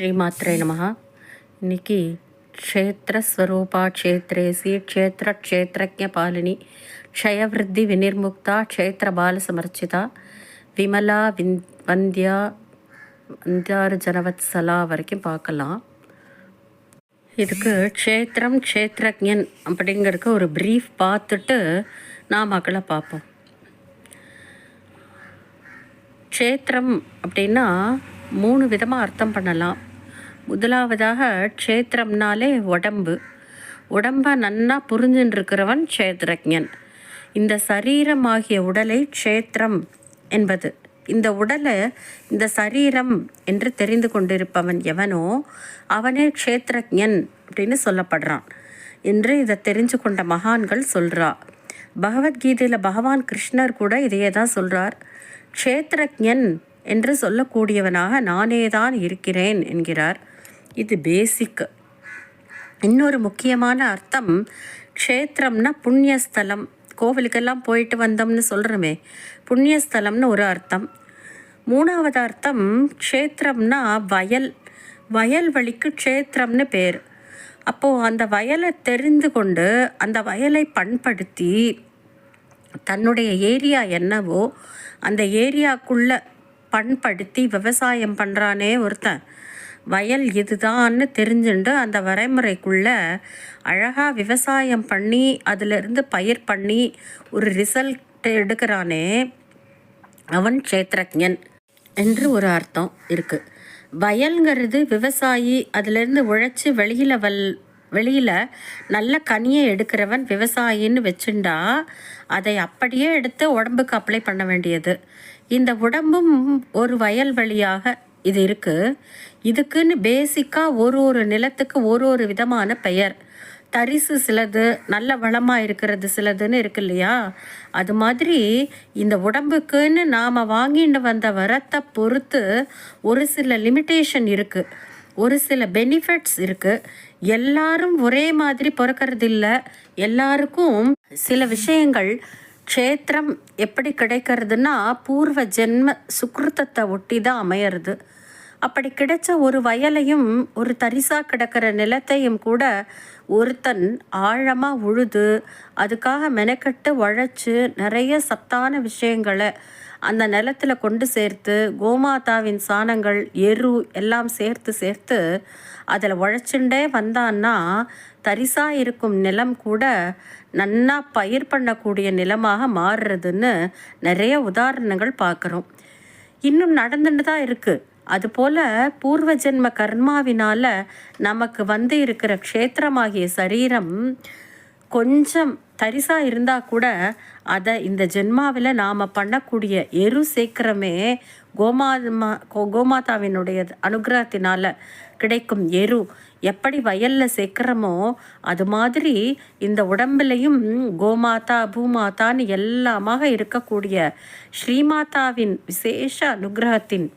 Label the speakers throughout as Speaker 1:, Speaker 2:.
Speaker 1: ஸ்ரீமாத்ரே நமகா இன்னைக்கு க்ஷேத்திரஸ்வரூபா க்ஷேத்ரேசி க்ஷேத்திர க்ஷேத்ரஜ பாலினி க்ஷயவிருத்தி வினிர்முக்தா க்ஷேத்திர பால சமர்ச்சிதா விமலா விந் வந்தியா வந்தியார்ஜனவத்சலா வரைக்கும் பார்க்கலாம். இதுக்கு க்ஷேத்திரம் க்ஷேத்ரஜன் அப்படிங்கிறதுக்கு ஒரு ப்ரீஃப் பார்த்துட்டு நாமக்களை பார்ப்போம். க்ஷேத்திரம் அப்படின்னா மூணு விதமாக அர்த்தம் பண்ணலாம். முதலாவதாக க்ஷேத்திரம்னாலே உடம்பு. உடம்பை நன்னா புரிஞ்சுன்னு இருக்கிறவன் க்ஷேத்ரஜன் இந்த சரீரமாகிய உடலை க்ஷேத்திரம் என்பது. இந்த உடலை இந்த சரீரம் என்று தெரிந்து கொண்டிருப்பவன் எவனோ அவனே க்ஷேத்ரஜன் அப்படின்னு சொல்லப்படுறான். என்று இதை தெரிஞ்சு கொண்ட மகான்கள் சொல்றா. பகவத்கீதையில் பகவான் கிருஷ்ணர் கூட இதையே தான் சொல்கிறார் க்ஷேத்ரஜன் என்று சொல்லக்கூடியவனாக நானே தான் இருக்கிறேன் என்கிறார். இது பேசிக்கு இன்னொரு முக்கியமான அர்த்தம் க்ஷேத்திரம்னா புண்ணியஸ்தலம். கோவிலுக்கெல்லாம் போயிட்டு வந்தோம்னு சொல்கிறோமே புண்ணியஸ்தலம்னு ஒரு அர்த்தம். மூணாவது அர்த்தம் க்ஷேத்திரம்னா வயல். வயல்வெளிக்கு க்ஷேத்திரம்னு பேர். அப்போது அந்த வயலை தெரிந்து கொண்டு அந்த வயலை பண்படுத்தி தன்னுடைய ஏரியா என்னவோ அந்த ஏரியாக்குள்ளே பண்படுத்தி விவசாயம் பண்ணுறானே ஒருத்தன். வயல் இதுதான்னு தெரிஞ்சுண்டு அந்த வரைமுறைக்குள்ள அழகாக விவசாயம் பண்ணி அதிலிருந்து பயிர் பண்ணி ஒரு ரிசல்ட் எடுக்கிறானே அவன் க்ஷேத்ரஜன் என்று ஒரு அர்த்தம் இருக்குது வயல்ங்கிறது விவசாயி அதிலிருந்து உழைச்சி வெளியில் வல் வெளியில் நல்ல கனியை எடுக்கிறவன் விவசாயின்னு வச்சுண்டா அதை அப்படியே எடுத்து உடம்புக்கு அப்ளை பண்ண வேண்டியது. இந்த உடம்பும் ஒரு வயல் வழியாக இது இருக்குது இதுக்குன்னு பேசிக்காக ஒரு ஒரு நிலத்துக்கு ஒரு ஒரு விதமான பெயர். தரிசு சிலது நல்ல வளமாக இருக்கிறது சிலதுன்னு இருக்கு இல்லையா? அது மாதிரி இந்த உடம்புக்குன்னு நாம் வாங்கிட்டு வந்த வரத்தை பொறுத்து ஒரு சில லிமிட்டேஷன் இருக்குது ஒரு சில பெனிஃபிட்ஸ் இருக்குது எல்லாரும் ஒரே மாதிரி பிறக்கிறது இல்லை எல்லாருக்கும் சில விஷயங்கள் க்ஷேத்திரம் எப்படி கிடைக்கிறதுனா பூர்வ ஜென்ம சுக்ருத்தத்தை ஒட்டி தான் அமையிறது. அப்படி கிடைச்ச ஒரு வயலையும் ஒரு தரிசாக கிடக்கிற நிலத்தையும் கூட ஒருத்தன் ஆழமாக உழுது அதுக்காக மெனக்கட்டு உழைச்சி நிறைய சத்தான விஷயங்களை அந்த நிலத்தில் கொண்டு சேர்த்து கோமாதாவின் சாணங்கள் எரு எல்லாம் சேர்த்து சேர்த்து அதில் உழைச்சுண்டே வந்தான்னா தரிசாக இருக்கும் நிலம் கூட நன்னா பயிர் பண்ணக்கூடிய நிலமாக மாறுறதுன்னு நிறைய உதாரணங்கள் பார்க்குறோம். இன்னும் நடந்துட்டு தான் இருக்குது அதுபோல் பூர்வ ஜென்ம கர்மாவினால் நமக்கு வந்து இருக்கிற க்ஷேத்திரமாகிய சரீரம் கொஞ்சம் தரிசாக இருந்தால் கூட அதை இந்த ஜென்மாவில் நாம் பண்ணக்கூடிய எரு சேர்க்கிறமே கோமாதமா கோ கோமாதாவினுடைய அனுகிரகத்தினால் கிடைக்கும் எரு. எப்படி வயலில் சேர்க்குறோமோ அது மாதிரி இந்த உடம்புலையும் கோமாதா பூமாதான்னு எல்லாமாக இருக்கக்கூடிய ஸ்ரீமாதாவின் விசேஷ அனுகிரகத்தின்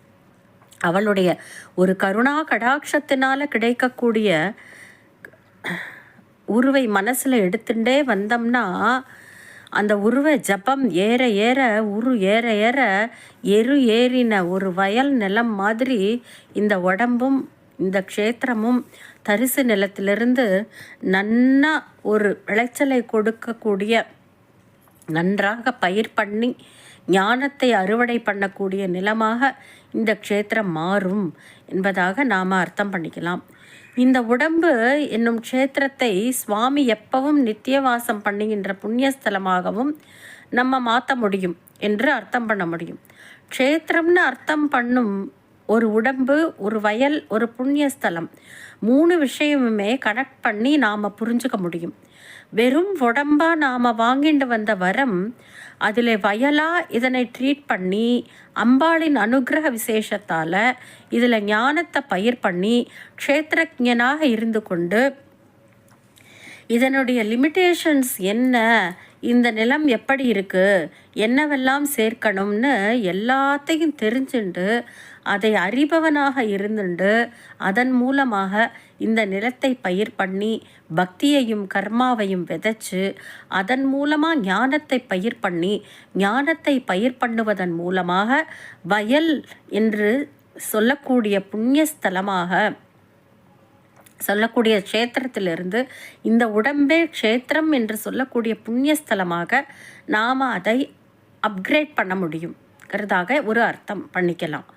Speaker 1: அவளுடைய ஒரு கருணா கடாட்சத்தினால் கிடைக்கக்கூடிய உருவை மனசில் எடுத்துட்டே வந்தோம்னா அந்த உருவை ஜபம் ஏற ஏற உரு ஏற ஏற எரு ஏறின ஒரு வயல் நிலம் மாதிரி இந்த உடம்பும் இந்த க்ஷேத்திரமும் தரிசு நிலத்திலிருந்து நன்னா ஒரு விளைச்சலை கொடுக்கக்கூடிய நன்றாக பயிர் பண்ணி ஞானத்தை அறுவடை பண்ணக்கூடிய நிலமாக இந்த க்ஷேத்திரம் மாறும் என்பதாக நாம் அர்த்தம் பண்ணிக்கலாம். இந்த உடம்பு என்னும் க்ஷேத்திரத்தை சுவாமி எப்பவும் நித்தியவாசம் பண்ணுகின்ற புண்ணியஸ்தலமாகவும் நம்ம மாற்ற முடியும் என்று அர்த்தம் பண்ண முடியும். க்ஷேத்திரம்னு அர்த்தம் பண்ணும் ஒரு உடம்பு ஒரு வயல் ஒரு புண்ணியஸ்தலம் மூணு விஷயமுமே கனெக்ட் பண்ணி நாம் புரிஞ்சுக்க முடியும். வெறும் உடம்பாக நாம் வாங்கிட்டு வந்த வரம் அதில் வயலாக இதனை ட்ரீட் பண்ணி அம்பாளின் அனுகிரக விசேஷத்தால் இதில் ஞானத்தை பயிர் பண்ணி க்ஷேத்திரஜனாக இருந்து கொண்டு இதனுடைய லிமிட்டேஷன்ஸ் என்ன? இந்த நிலம் எப்படி இருக்குது என்னவெல்லாம் சேர்க்கணும்னு எல்லாத்தையும் தெரிஞ்சுண்டு அதை அறிபவனாக இருந்துண்டு. அதன் மூலமாக இந்த நிலத்தை பயிர் பண்ணி பக்தியையும் கர்மாவையும் விதைச்சு அதன் மூலமாக ஞானத்தை பயிர் பண்ணி ஞானத்தை பயிர் பண்ணுவதன் மூலமாக வயல் என்று சொல்லக்கூடிய புண்ணியஸ்தலமாக சொல்லக்கூடிய க்ஷேத்திரத்திலிருந்து இந்த உடம்பே க்ஷேத்திரம் என்று சொல்லக்கூடிய புண்ணியஸ்தலமாக நாம் அதை அப்கிரேட் பண்ண முடியும்ங்கிறதாக ஒரு அர்த்தம் பண்ணிக்கலாம்.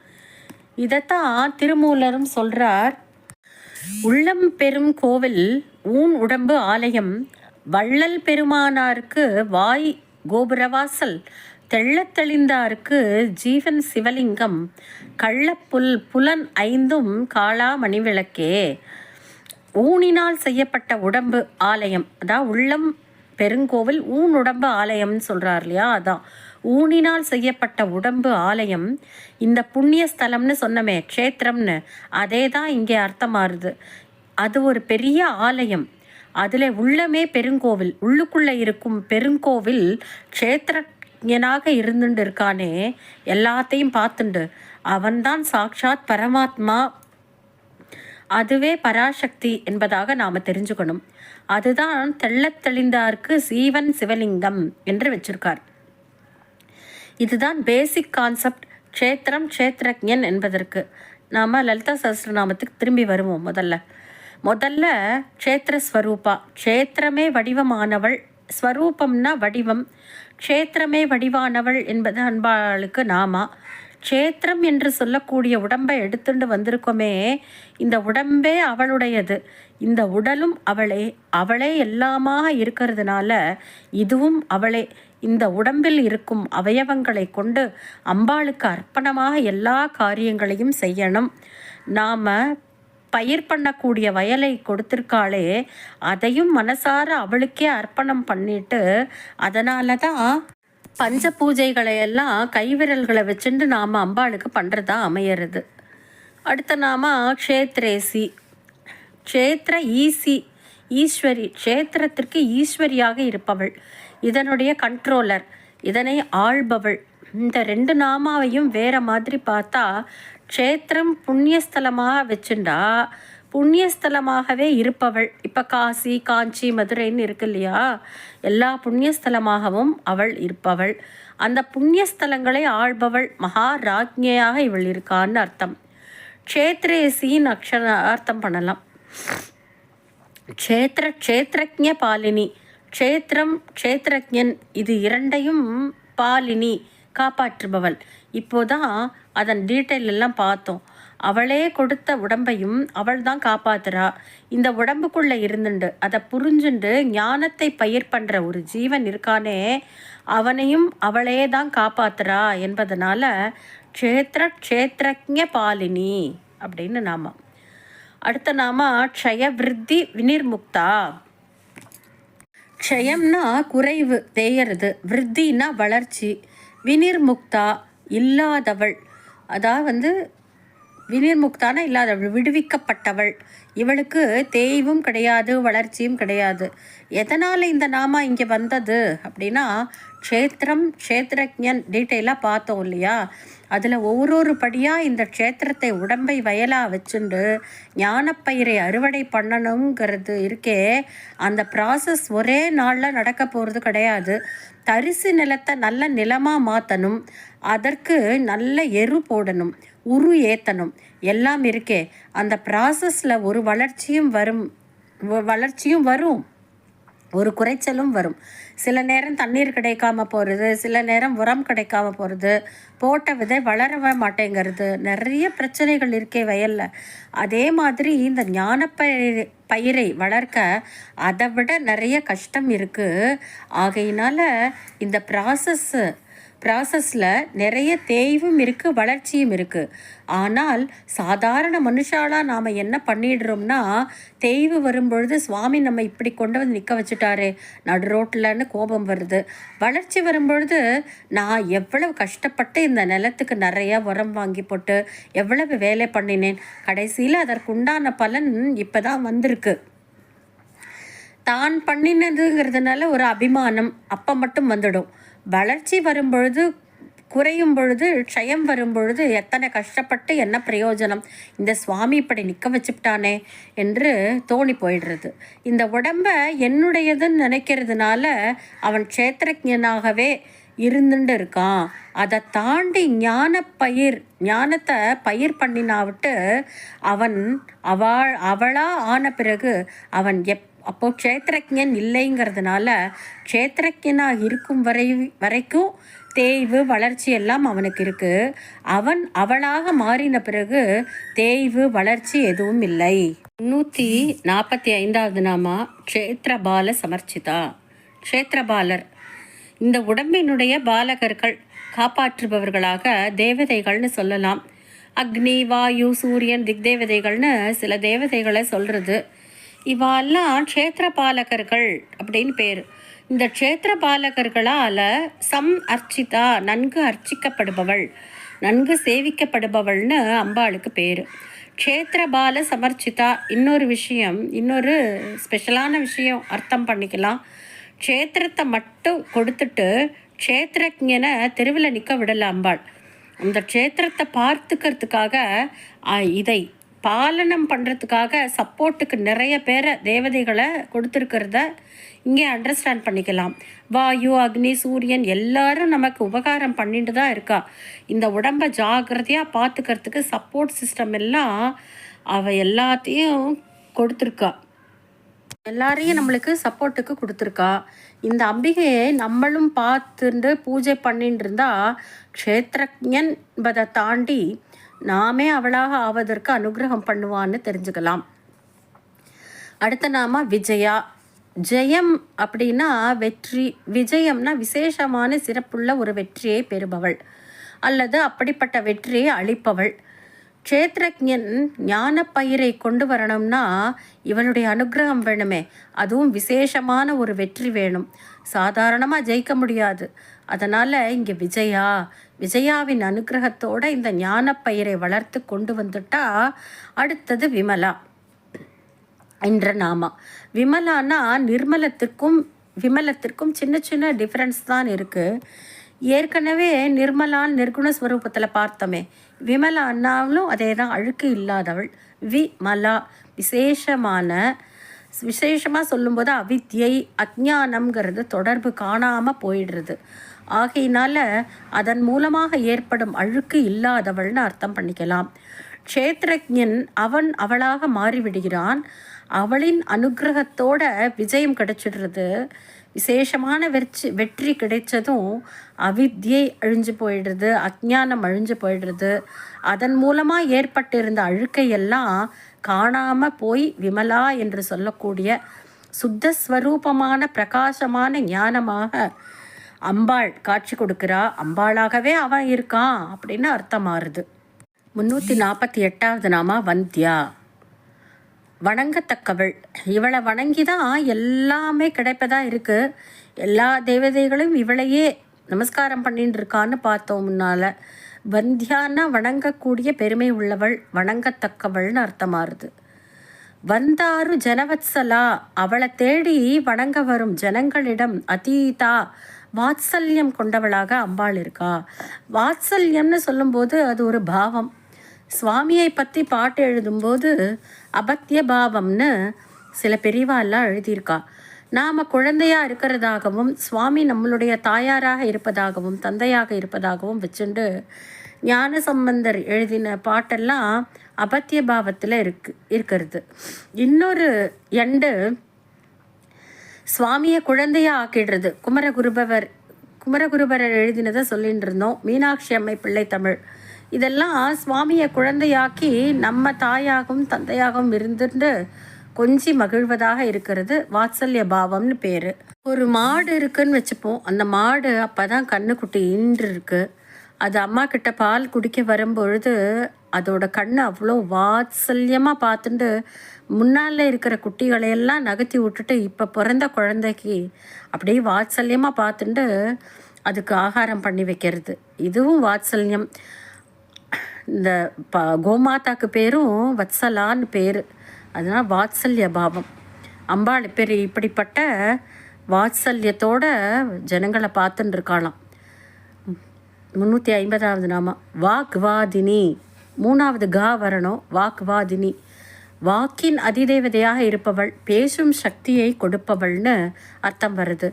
Speaker 1: இதைத்தான் திருமூலரும் சொல்கிறார் உள்ளம் பெரும் கோவில் ஊன் உடம்பு ஆலயம் வள்ளல் பெருமானாருக்கு வாய் கோபுரவாசல் தெள்ளத்தெளிந்தாருக்கு ஜீவன் சிவலிங்கம் கள்ளப்புல் புலன் ஐந்தும் காளா மணிவிளக்கே ஊனினால் செய்யப்பட்ட உடம்பு ஆலயம். அதான் உள்ளம் பெருங்கோவில் ஊன் உடம்பு ஆலயம்னு சொல்கிறார் இல்லையா? அதான் ஊனினால் செய்யப்பட்ட உடம்பு ஆலயம் இந்த புண்ணிய ஸ்தலம்னு சொன்னமே க்ஷேத்திரம்னு. அதே தான் இங்கே அர்த்தமாறுது. அது ஒரு பெரிய ஆலயம். அதில் உள்ளமே பெருங்கோவில். உள்ளுக்குள்ளே இருக்கும் பெருங்கோவில் க்ஷேத்திரஞனாக இருந்துட்டு இருக்கானே எல்லாத்தையும் பார்த்துண்டு. அவன்தான் சாக்ஷாத் பரமாத்மா அதுவே பராசக்தி என்பதாக நாம் தெரிஞ்சுக்கணும். அதுதான் தெள்ளத் தெளிந்தார்க்கு சீவன் சிவலிங்கம் என்று வச்சிருக்கார். இதுதான் பேசிக் கான்செப்ட் க்ஷேத்திரம் க்ஷேத்ரஜன் என்பதற்கு. நாம் லலிதா சஹசிரநாமத்துக்கு திரும்பி வருவோம் முதல்ல. முதல்ல க்ஷேத்திரஸ்வரூபா. க்ஷேத்திரமே வடிவமானவள். ஸ்வரூபம்னா வடிவம். க்ஷேத்திரமே வடிவானவள் என்பது அன்பாளுக்கு நாமா. க்ஷேத்திரம் என்று சொல்லக்கூடிய உடம்பை எடுத்துட்டு வந்திருக்கோமே இந்த உடம்பே அவளுடையது. இந்த உடலும் அவளே அவளே எல்லாமாக இருக்கிறதுனால இதுவும் அவளே. இந்த உடம்பில் இருக்கும் அவயவங்களை கொண்டு அம்பாளுக்கு அர்ப்பணமாக எல்லா காரியங்களையும் செய்யணும். நாம் பயிர் பண்ணக்கூடிய வயலை கொடுத்துருக்காளே அதையும் மனசார அவளுக்கே அர்ப்பணம் பண்ணிட்டு அதனால தான் பஞ்ச பூஜைகளை எல்லாம் கைவிரல்களை வச்சுட்டு நாம் அம்பாளுக்கு பண்ணுறதா அமையிறது. அடுத்த நாம க்ஷேத்ரேசி. க்ஷேத்திர ஈசி. ஈஸ்வரி. க்ஷேத்திரத்திற்கு ஈஸ்வரியாக இருப்பவள். இதனுடைய கண்ட்ரோலர் இதனை ஆள்பவள். இந்த ரெண்டு நாமாவையும் வேற மாதிரி பார்த்தா க்ஷேத்திரம் புண்ணியஸ்தலமாக வச்சுண்டா. புண்ணியஸ்தலமாகவே இருப்பவள். இப்போ காசி காஞ்சி மதுரைன்னு இருக்கு இல்லையா? எல்லா புண்ணியஸ்தலமாகவும் அவள் இருப்பவள். அந்த புண்ணியஸ்தலங்களை ஆள்பவள் மகாராஜ்ஞையாக இவள் இருக்கான்னு அர்த்தம். க்ஷேத்ரேசின்னு அக்ஷர அர்த்தம் பண்ணலாம். க்ஷேத்திர க்ஷேத்ரஜ பாலினி. க்ஷேத்திரம் க்ஷேத்ரஜன் இது இரண்டையும் பாலினி. காப்பாற்றுபவள். இப்போதான் அதன் டீட்டெயில் எல்லாம் பார்த்தோம். அவளே கொடுத்த உடம்பையும் அவள் தான் காப்பாத்துறா. இந்த உடம்புக்குள்ளே இருந்துண்டு அதை புரிஞ்சுண்டு ஞானத்தை பயிர் பண்ணுற ஒரு ஜீவன் இருக்கானே அவனையும் அவளே தான் காப்பாத்துறா என்பதனால க்ஷேத்திர க்ஷேத்திரஜ பாலினி அப்படின்னு நாம. அடுத்த நாம க்ஷய விருத்தி வினிர்முக்தா. க்ஷயம்னா குறைவு தேயறது. விருத்தின்னா வளர்ச்சி. வினிர்முக்தா இல்லாதவள். அதாவது வந்து வினிர்முக்தான இல்லாதவள் விடுவிக்கப்பட்டவள். இவளுக்கு தேய்வும் கிடையாது வளர்ச்சியும் கிடையாது. எதனால் இந்த நாமா இங்கே வந்தது? அப்படின்னா க்ஷேத்திரம் க்ஷேத்திரஜன் டீட்டெயிலாக பார்த்தோம் இல்லையா? அதில் ஒவ்வொரு படியாக இந்த க்ஷேத்திரத்தை உடம்பை வயலாக வச்சுண்டு ஞானப்பயிரை அறுவடை பண்ணணுங்கிறது இருக்கே அந்த ப்ராசஸ் ஒரே நாளில் நடக்க போகிறது கிடையாது. தரிசு நிலத்தை நல்ல நிலமாக மாற்றணும் அதற்கு நல்ல எரு போடணும். உரு ஏற்றணும் எல்லாம் இருக்கே. அந்த ப்ராசஸில் ஒரு வளர்ச்சியும் வரும். வளர்ச்சியும் வரும். ஒரு குறைச்சலும் வரும். சில நேரம் தண்ணீர் கிடைக்காம போகிறது சில நேரம் உரம் கிடைக்காம போகிறது போட்ட விதை வளரவே மாட்டேங்கிறது. நிறைய பிரச்சனைகள் இருக்கே வயலில். அதே மாதிரி இந்த ஞான பயிரை வளர்க்க அதை விட நிறைய கஷ்டம் இருக்குது ஆகையினால இந்த ப்ராசஸ்ஸு ப்ராசஸில் நிறைய தேய்வும் இருக்குது வளர்ச்சியும் இருக்குது ஆனால் சாதாரண மனுஷாலாக நாம் என்ன பண்ணிடுறோம்னா தேய்வு வரும்பொழுது சுவாமி நம்ம இப்படி கொண்டு வந்து நிற்க வச்சுட்டாரு நடு ரோட்டில்னு கோபம் வருது. வளர்ச்சி வரும்பொழுது நான் எவ்வளவு கஷ்டப்பட்டு இந்த நிலத்துக்கு நிறைய உரம் வாங்கி போட்டு எவ்வளவு வேலை பண்ணினேன். கடைசியில் அதற்குண்டான பலன் இப்போ தான் வந்திருக்கு. தான் பண்ணினதுங்கிறதுனால ஒரு அபிமானம் அப்போ மட்டும் வந்துடும். வளர்ச்சி வரும்பொழுது குறையும் பொழுது க்ஷயம் வரும்பொழுது எத்தனை கஷ்டப்பட்டு என்ன பிரயோஜனம்? இந்த சுவாமி இப்படி நிற்க வச்சுட்டானே என்று தோணி போயிடுறது. இந்த உடம்ப என்னுடையதுன்னு நினைக்கிறதுனால அவன் க்ஷேத்திரஜனாகவே இருந்துட்டு இருக்கான். அதை தாண்டி ஞான பயிர் ஞானத்தை பயிர் பண்ணினாவிட்டு அவன் அவள் அவளாக ஆன பிறகு அவன் எப் அப்போ க்ஷேத்திரஜன் இல்லைங்கிறதுனால க்ஷேத்திரஜனாக இருக்கும் வரை வரைக்கும் தேய்வு வளர்ச்சி எல்லாம் அவனுக்கு இருக்குது அவன் அவளாக மாறின பிறகு தேய்வு வளர்ச்சி எதுவும் இல்லை. முன்னூற்றி நாற்பத்தி ஐந்தாவது நாமா க்ஷேத்திரபால சமர்ச்சிதா. க்ஷேத்திரபாலர். இந்த உடம்பினுடைய பாலகர்கள் காப்பாற்றுபவர்களாக தேவதைகள்னு சொல்லலாம். அக்னி வாயு சூரியன் திக்தேவதைகள்னு சில தேவதைகளை சொல்கிறது இவாலாம் க்ஷேத்திரபாலகர்கள் அப்படின்னு பேர். இந்த க்ஷேத்திரபாலகர்களால் சம் அர்ச்சிதா நன்கு அர்ச்சிக்கப்படுபவள் நன்கு சேவிக்கப்படுபவள்னு அம்பாளுக்கு பேர். க்ஷேத்திரபால சமர்ச்சிதா இன்னொரு விஷயம் இன்னொரு ஸ்பெஷலான விஷயம் அர்த்தம் பண்ணிக்கலாம். க்ஷேத்திரத்தை மட்டும் கொடுத்துட்டு க்ஷேத்திரஜனை தெருவில் நிற்க விடலை அம்பாள். அந்த க்ஷேத்திரத்தை பார்த்துக்கிறதுக்காக இதை பாலனம் பண்ணுறதுக்காக சப்போர்ட்டுக்கு நிறைய பேரை தேவதைகளை கொடுத்துருக்கிறத இங்கே அண்டர்ஸ்டாண்ட் பண்ணிக்கலாம். வாயு அக்னி சூரியன் எல்லாரும் நமக்கு உபகாரம் பண்ணிட்டு தான் இருக்கா. இந்த உடம்பை ஜாக்கிரதையாக பார்த்துக்கிறதுக்கு சப்போர்ட் சிஸ்டம் எல்லாம் அவ எல்லாத்தையும் கொடுத்துருக்கா. எல்லாரையும் நம்மளுக்கு சப்போர்ட்டுக்கு கொடுத்துருக்கா. இந்த அம்பிகையை நம்மளும் பார்த்துட்டு பூஜை பண்ணிட்டு இருந்தா க்ஷேத்திரஜன் என்பதை தாண்டி நாமே அவளாக ஆவதற்கு அனுகிரகம் பண்ணுவான்னு தெரிஞ்சுக்கலாம். அடுத்த நாம விஜயா. ஜெயம் அப்படின்னா வெற்றி. விஜயம்னா விசேஷமான சிறப்புள்ள ஒரு வெற்றியை பெறுபவள். அல்லது அப்படிப்பட்ட வெற்றியை அளிப்பவள். க்ஷேத்திரஜன் ஞான பயிரை கொண்டு வரணும்னா இவனுடைய அனுகிரகம் வேணுமே. அதுவும் விசேஷமான ஒரு வெற்றி வேணும். சாதாரணமாக ஜெயிக்க முடியாது. அதனால் இங்கே விஜயா விஜயாவின் அனுகிரகத்தோட இந்த ஞான பயிரை வளர்த்து கொண்டு வந்துட்டா அடுத்தது விமலா என்ற நாமா. விமலானா நிர்மலத்திற்கும் விமலத்திற்கும் சின்ன சின்ன டிஃப்ரென்ஸ் தான் இருக்குது ஏற்கனவே நிர்மலான் நிர்குண ஸ்வரூபத்தில் பார்த்தோமே. விமலா அண்ணாவிலும் அதே தான் அழுக்கு இல்லாதவள். விமலா விசேஷமான விசேஷமாக சொல்லும்போது அவித்யை அஜானம்ங்கிறது தொடர்பு காணாமல் போயிடுறது. ஆகையினால அதன் மூலமாக ஏற்படும் அழுக்கு இல்லாதவள்னு அர்த்தம் பண்ணிக்கலாம். க்ஷேத்திரஜன் அவன் அவளாக மாறிவிடுகிறான். அவளின் அனுகிரகத்தோட விஜயம் கிடைச்சிடுறது. விசேஷமான வெற்றி வெற்றி கிடைச்சதும் அவித்யை அழிஞ்சு போயிடுறது அஜானம் அழிஞ்சு போயிடுறது. அதன் மூலமாக ஏற்பட்டிருந்த அழுக்கையெல்லாம் காணாமல் போய் விமலா என்று சொல்லக்கூடிய சுத்தஸ்வரூபமான பிரகாசமான ஞானமாக அம்பாள் காட்சி கொடுக்கிறா அம்பாளாகவே அவன் இருக்கான் அப்படின்னு அர்த்தம் மாறுது முந்நூற்றி நாற்பத்தி எட்டாவது நாமா வந்தியா. வணங்கத்தக்கவள். இவளை வணங்கி தான் எல்லாமே கிடைப்பதா இருக்கு. எல்லா தேவதைகளும் இவளையே நமஸ்காரம் பண்ணிட்டு இருக்கான்னு பார்த்தோம் முன்னால். வந்தியான்னா வணங்கக்கூடிய பெருமை உள்ளவள் வணங்கத்தக்கவள்னு அர்த்தமாறுது. வந்தாரு ஜனவத்சலா. அவளை தேடி வணங்க வரும் ஜனங்களிடம் அதீதா வாத்சல்யம் கொண்டவளாக அம்பாள் இருக்கா? வாத்சல்யம்னு சொல்லும்போது அது ஒரு பாவம். சுவாமியை பற்றி பாட்டு எழுதும்போது அபத்திய பாவம்னு சில பெரியவாலாம் எழுதியிருக்கா. நாம் குழந்தையாக இருக்கிறதாகவும் சுவாமி நம்மளுடைய தாயாராக இருப்பதாகவும் தந்தையாக இருப்பதாகவும் வச்சுண்டு ஞான சம்பந்தர் எழுதின பாட்டெல்லாம் அபத்திய பாவத்தில் இருக்கு இருக்கிறது. இன்னொரு எண்டு சுவாமியை குழந்தையா ஆக்கிடுறது. குமரகுருபவர் குமரகுருபரர் எழுதினதை சொல்லிட்டு இருந்தோம் மீனாட்சி அம்மை பிள்ளை தமிழ். இதெல்லாம் சுவாமியை குழந்தையாக்கி நம்ம தாயாகவும் தந்தையாகவும் இருந்துட்டு கொஞ்சி மகிழ்வதாக இருக்கிறது. வாத்சல்ய பாவம்னு பேர். ஒரு மாடு இருக்குன்னு வச்சுப்போம். அந்த மாடு அப்போ தான் கண்ணுக்குட்டி ஈன்று இருக்குது அது அம்மா கிட்ட பால் குடிக்க வரும்பொழுது அதோட கண்ணை அவ்வளோ வாத்சல்யமாக பார்த்துட்டு முன்னால் இருக்கிற குட்டிகளையெல்லாம் நகர்த்தி விட்டுட்டு இப்போ பிறந்த குழந்தைக்கு அப்படியே வாத்சல்யமாக பார்த்துட்டு அதுக்கு ஆகாரம் பண்ணி வைக்கிறது. இதுவும் வாத்சல்யம். இந்த ப கோமாதாக்கு பேரும் வத்சலான்னு பேர். அதனால் வாத்சல்ய பாவம். அம்பாள் பேர் இப்படிப்பட்ட வாத்சல்யத்தோட ஜனங்களை பார்த்துட்டு இருக்காளாம். முந்நூற்றி ஐம்பதாவது நாமா வாக்வாதினி. மூணாவது கா வரணும் வாக்வாதினி வாக்கின் அதிதேவதையாக இருப்பவள் பேசும் சக்தியை கொடுப்பவள்னு அர்த்தம் வருது.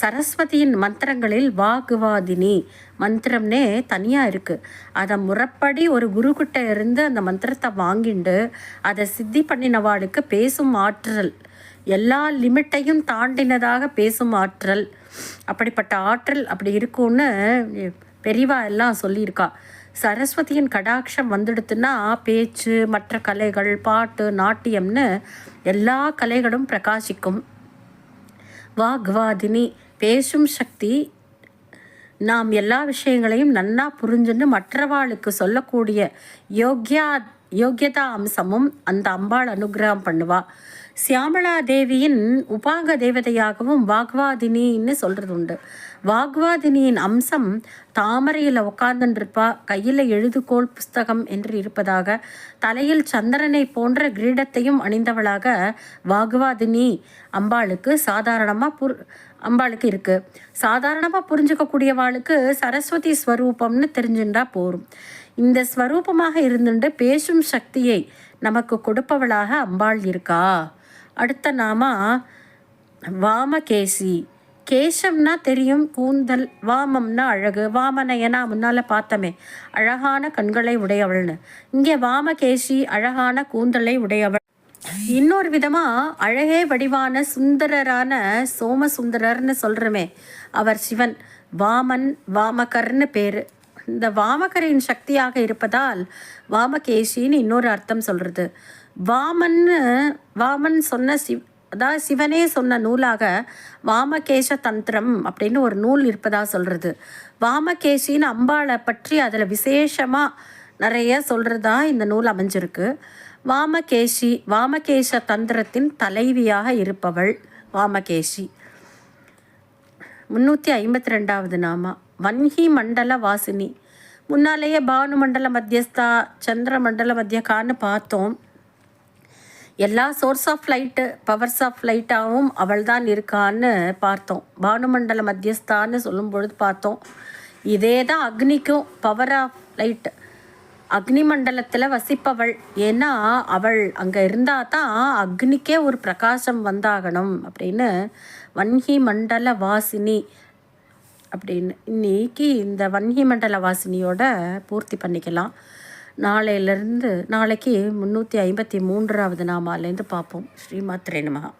Speaker 1: சரஸ்வதியின் மந்திரங்களில் வாகுவாதினி மந்திரம்னே தனியாக இருக்குது அதை முறப்படி ஒரு குருக்கிட்ட இருந்து அந்த மந்திரத்தை வாங்கிண்டு அதை சித்தி பண்ணினவாளுக்கு பேசும் ஆற்றல். எல்லா லிமிட்டையும் தாண்டினதாக பேசும் ஆற்றல். அப்படிப்பட்ட ஆற்றல் அப்படி இருக்கும்னு பெரிவா எல்லாம் சொல்லியிருக்கா. சரஸ்வதியின் கடாட்சம் வந்துடுத்துன்னா பேச்சு மற்ற கலைகள் பாட்டு நாட்டியம்னு எல்லா கலைகளும் பிரகாசிக்கும். வாக்வாதினி பேசும் சக்தி நாம் எல்லா விஷயங்களையும் நன்னா புரிஞ்சுன்னு மற்றவாளுக்கு சொல்லக்கூடிய யோக்யா யோக்கியதா அம்சமும் அந்த அம்பாள் அனுகிரகம் பண்ணுவா. சியாமலா தேவியின் உபாங்க தேவதையாகவும் வாக்வாதினின்னு சொல்கிறது உண்டு வாக்வாதினியின் அம்சம் தாமரையில் உட்கார்ந்துருப்பா கையில் எழுதுகோள் புஸ்தகம் என்று இருப்பதாக தலையில் சந்திரனை போன்ற கிரீடத்தையும் அணிந்தவளாக வாக்வாதினி அம்பாளுக்கு சாதாரணமாக புர் அம்பாளுக்கு இருக்குது சாதாரணமாக புரிஞ்சுக்கக்கூடியவாளுக்கு சரஸ்வதி ஸ்வரூபம்னு தெரிஞ்சுட்டா போரும். இந்த ஸ்வரூபமாக இருந்துட்டு பேசும் சக்தியை நமக்கு கொடுப்பவளாக அம்பாள் இருக்கா? அடுத்த நாமா வாமகேசி. கேசம்னா தெரியும் கூந்தல் வாமம்னா அழகு. வாமனயனா முன்னால் பார்த்தமே. அழகான கண்களை உடையவள்னு. இங்கே வாமகேசி அழகான கூந்தலை உடையவள். இன்னொரு விதமாக அழகே வடிவான சுந்தரரான சோமசுந்தரர்னு சொல்கிறோமே அவர் சிவன் வாமன் வாமகர்னு பேர். இந்த வாமகரின் சக்தியாக இருப்பதால் வாமகேசின்னு இன்னொரு அர்த்தம் சொல்கிறது வாமன்னு வாமன் சொன்ன சிவ் அதான் சிவனே சொன்ன நூலாக வாமகேச தந்திரம் அப்படின்னு ஒரு நூல் இருப்பதாக சொல்கிறது வாமகேஷின்னு அம்பாளை பற்றி அதில் விசேஷமாக நிறைய சொல்கிறதா இந்த நூல் அமைஞ்சிருக்கு. வாமகேஷி வாமகேஷ தந்திரத்தின் தலைவியாக இருப்பவள் வாமகேஷி முந்நூற்றி ஐம்பத்தி ரெண்டாவது நாமா. வன்ஹி மண்டல வாசினி. முன்னாலேயே பானு மண்டல மத்தியஸ்தா சந்திர மண்டல மத்தியக்கான்னு பார்த்தோம். எல்லா source of light powers of லைட்டாகவும் அவள் தான் இருக்கான்னு பார்த்தோம். பானுமண்டல மத்தியஸ்தான்னு சொல்லும் பொழுது பார்த்தோம். இதே தான் அக்னிக்கும் பவர் ஆஃப் லைட் அக்னி மண்டலத்தில் வசிப்பவள். ஏன்னா அவள் அங்கே இருந்தால் தான் அக்னிக்கே ஒரு பிரகாசம் வந்தாகணும் அப்படின்னு வன்ஹி மண்டல வாசினி அப்படின்னு. இன்னைக்கு இந்த வன்ஹி மண்டல வாசினியோட பூர்த்தி பண்ணிக்கலாம். நாளையிலேருந்து நாளைக்கு முந்நூற்றி ஐம்பத்தி மூன்றாவது நாமாலேருந்து பார்ப்போம். ஸ்ரீமாத்ரே நமகா